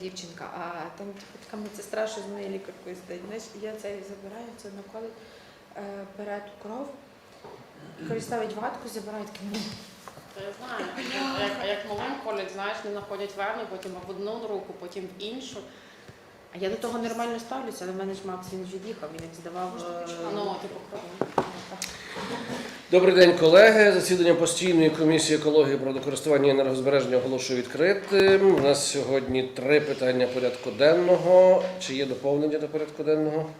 дівчинка, а там типу, така медсестра, що з нею лікаркою. Знаєш, я це забираю, це наколить, е, бере ту кров, коли ставить ватку, забирає таке. «Ну, Я знаю, як, як, малим колять, знаєш, не знаходять верну, потім в одну руку, потім в іншу. А я до того нормально ставлюся, але в мене ж Макс він вже їхав, він як здавав. е, Ну, типу, кров. Добрий день, колеги. Засідання постійної комісії екології природокористування і енергозбереження оголошую відкритим. У нас сьогодні три питання порядку денного. Чи є доповнення до порядку денного?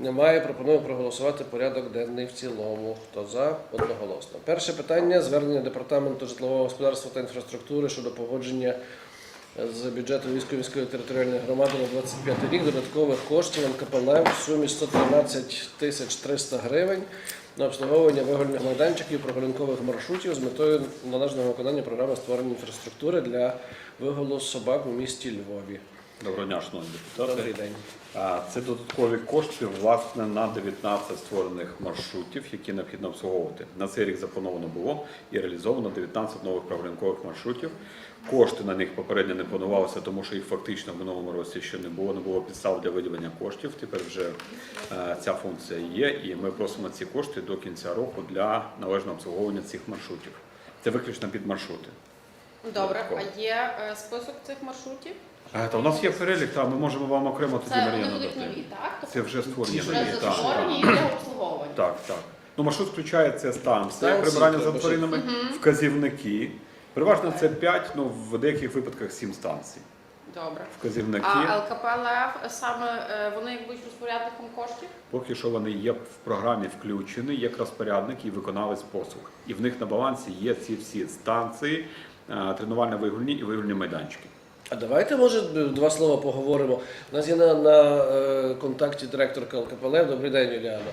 Немає. Пропоную проголосувати порядок денний в цілому. Хто за? Одноголосно. Перше питання звернення департаменту житлового господарства та інфраструктури щодо погодження з бюджету Львівської міської територіальної громади на 25 рік додаткових коштів НКПЛ в сумі 113 тисяч 300 гривень на обслуговування вигольних майданчиків прогулянкових маршрутів з метою належного виконання програми створення інфраструктури для виголу собак у місті Львові. Доброго дня, шановні депутати. Добрий день. Це додаткові кошти власне на 19 створених маршрутів, які необхідно обслуговувати. На цей рік заплановано було і реалізовано 19 нових прогулянкових маршрутів. Кошти на них попередньо не планувалися, тому що їх фактично в минулому році ще не було. Не було підстав для виділення коштів. Тепер вже е, ця функція є, і ми просимо ці кошти до кінця року для належного обслуговування цих маршрутів. Це виключно під маршрути. Добре, а є е, список цих маршрутів? Та у нас є перелік, та ми можемо вам окремо тоді Це вони Мар'яна будуть дати. нові, так? Тобто Це вже створені вже нові. так, застворені і так. для обслуговування. Так, так. Ну, маршрут включає це станція, Станції, прибирання за тобто, тваринами, вказівники. Переважно це 5, ну в деяких випадках 7 станцій. Добре. Вказівники. А ЛКП ЛЕВ саме е, вони як будуть розпорядником коштів? Поки що вони є в програмі включені, як розпорядник і виконавець послуг. І в них на балансі є ці всі станції, тренувально-вигульні і вигульні майданчики. А давайте, може, два слова поговоримо. У нас є на, на е, контакті директорка ЛКПЛ. Добрий день, Юліана.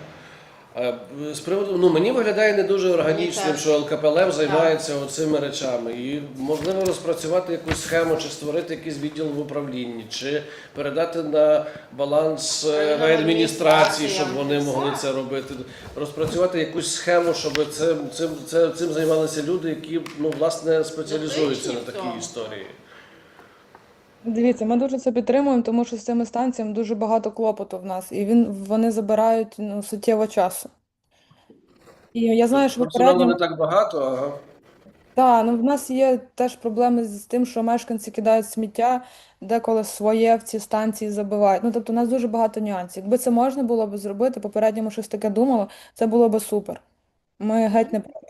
Е, З приводу, ну мені виглядає не дуже органічним, що ЛКПЛ займається оцими речами. І можливо розпрацювати якусь схему, чи створити якийсь відділ в управлінні, чи передати на баланс е, Районним райадміністрації, щоб вони могли це робити. Розпрацювати якусь схему, щоб цим, цим, цим, цим займалися люди, які ну, власне спеціалізуються на такій історії. Дивіться, ми дуже це підтримуємо, тому що з цими станціями дуже багато клопоту в нас, і він, вони забирають ну, суттєво часу. І я знаю, що попередньо... не так багато, ага. Так, ну, в нас є теж проблеми з тим, що мешканці кидають сміття, деколи своє в ці станції забивають. Ну, тобто, у нас дуже багато нюансів. Якби це можна було б зробити, попередньо ми щось таке думали, це було б супер. Ми геть не проти.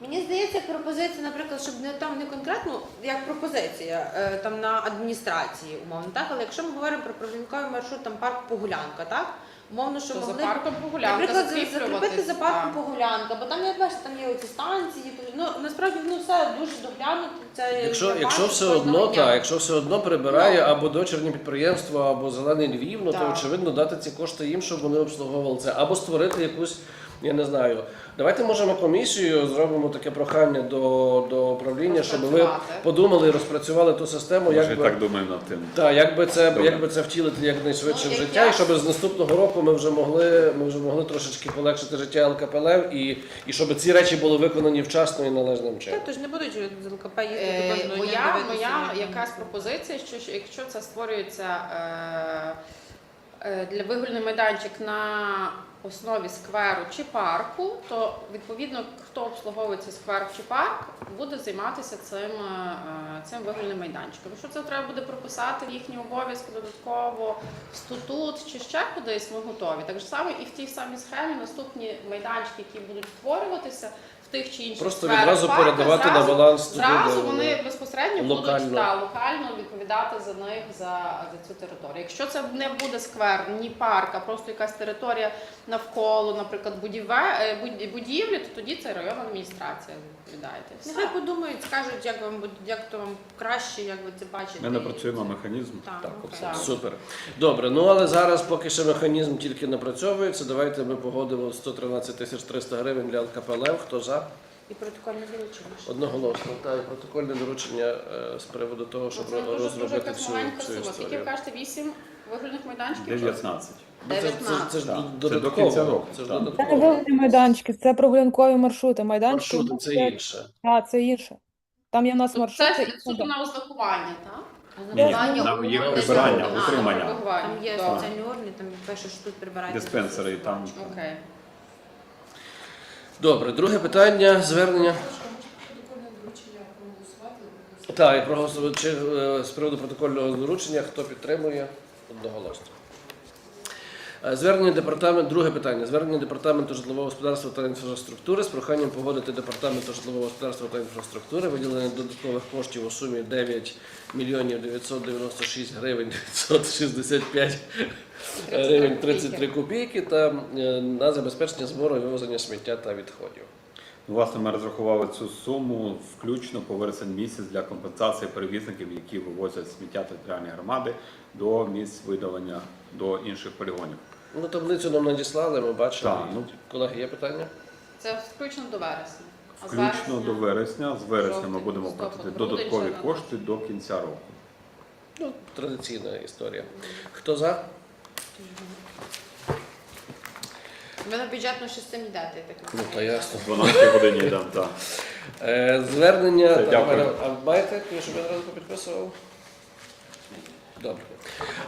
Мені здається, пропозиція, наприклад, щоб не там не конкретно як пропозиція е, там на адміністрації, умовно, так, але якщо ми говоримо про прогулянковий маршрут, там парк Погулянка, так? Умовно, що То за могли б парком погулянка Наприклад, закріпити за парком погулянка, бо там, як бачите, там є оці станції. Ну насправді ну все дуже доглянуто. Це Якщо, бачу все одно, так, якщо все одно прибирає Ну. або дочірнє підприємство, або зелений Львів, ну то очевидно дати ці кошти їм, щоб вони обслуговували це, або створити якусь, я не знаю. Давайте можемо комісію, зробимо таке прохання до, до управління, щоб ви подумали і розпрацювали ту систему, як би, так думаємо над тим. так, як би це Добре. як би це втілити якнайшвидше Ну, в життя, і щоб з наступного року ми вже могли ми вже могли трошечки полегшити життя ЛКПЛ і, і щоб ці речі були виконані вчасно і належним чином. Та, то ж не будуть з ЛКП їздити Е, Моя, моя якась пропозиція, що що якщо це створюється е, для вигульний майданчик на основі скверу чи парку, то відповідно хто обслуговує цей сквер чи парк, буде займатися цим, е, цим вигульним майданчиком. Що це треба буде прописати в їхні обов'язки додатково в статут чи ще кудись, ми готові. Так само і в тій самій схемі наступні майданчики, які будуть створюватися в тих чи інших Просто сферах відразу парка, передавати на баланс туди, Зразу де вони вони безпосередньо локально. будуть та, локально відповідати за них за, за цю територію. Якщо це не буде сквер, ні парк, а просто якась територія навколо, наприклад, будіве, е, буд- будівлі, то тоді це районна адміністрація відповідає. Та й все. Нехай подумають, скажуть, як вам буде- як то вам краще, як ви це бачите. Ми напрацюємо механізм. Так, Так, ну, так. Супер. Добре, ну але зараз поки ще механізм тільки напрацьовується. Давайте ми погодимо 113 тисяч 300 гривень для ЛКПЛ. Хто за? І протокольне доручення. Одноголосно. Та і протокольне доручення е, з приводу того, щоб Це дуже дуже розробити якась цю, маленька цю сума. Скільки історію. ви кажете, 8 вигульних майданчиків? 19. Ну, Це, це, це ж Так. Це до додатково. кінця року, Це ж так. Це не додатково. вигідні майданчики, це прогулянкові маршрути. Майданчики Маршрути це інше. Так, це інше. Там є в нас Тобто маршрути. це і суто на ознакування, так? А Ні, там є прибирання, утримання. А, Там є Так. спеціальні органи, там пише, що тут прибирають. Диспенсери і там. Окей. Добре, друге питання, звернення. Так, і проголосувати е, з приводу протокольного доручення, хто підтримує одноголосно. Е, Звернення департамент, друге питання. Звернення департаменту житлового господарства та інфраструктури з проханням погодити департаменту житлового господарства та інфраструктури виділення додаткових коштів у сумі 9 мільйонів 996 гривень 965 гривень 33 копійки та е, на забезпечення збору і вивезення сміття та відходів. Власне, ми розрахували цю суму включно по вересень місяць для компенсації перевізників, які вивозять сміття територіальної громади до місць видалення до інших полігонів. Ну, таблицю нам надіслали, ми бачили. Так, ну. Колеги, є питання? Це включно до вересня. А з Включно вересня? до вересня. З вересня ми жовтень, будемо листопад, платити грудень, додаткові кошти до кінця року. Ну, традиційна історія. Хто за? Ви на бюджетну ще дати цим так Ну, розумію. та ясно. В 12 годині йдемо, так. Е, звернення. Дякую. маєте, щоб я одразу підписував? Добре.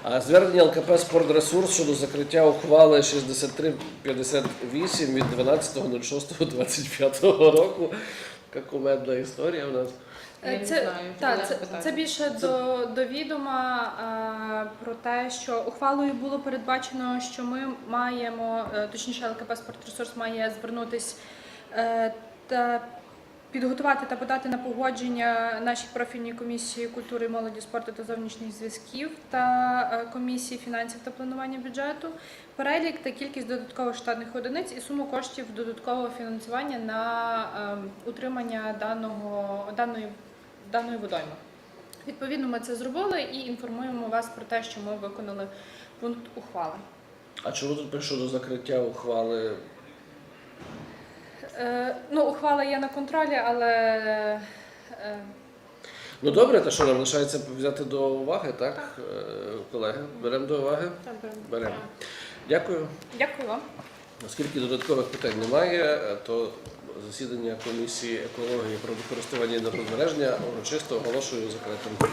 А звернення ЛКП «Спортресурс» щодо закриття ухвали 6358 від 12.06.25 року. Яка кумедна історія у нас. Я не Це, знаю, та, це, це більше до, до відома а, про те, що ухвалою було передбачено, що ми маємо, е, точніше, ЛКП «Спортресурс» має звернутись е, та підготувати та подати на погодження нашій профільній комісії культури, молоді, спорту та зовнішніх зв'язків та е, комісії фінансів та планування бюджету перелік та кількість додаткових штатних одиниць і суму коштів додаткового фінансування на ем, утримання даного даної даної водойми. Відповідно, ми це зробили і інформуємо вас про те, що ми виконали пункт ухвали. А чому тут пишу до закриття ухвали? Е, ну, ухвала є на контролі, але е, Ну добре, то що нам лишається взяти до уваги, так, е, колеги? Беремо до уваги? Так, беремо. Беремо. Дякую. дякую вам. Оскільки додаткових питань немає, то засідання комісії екології про використання і енергозбереження урочисто оголошую закритим.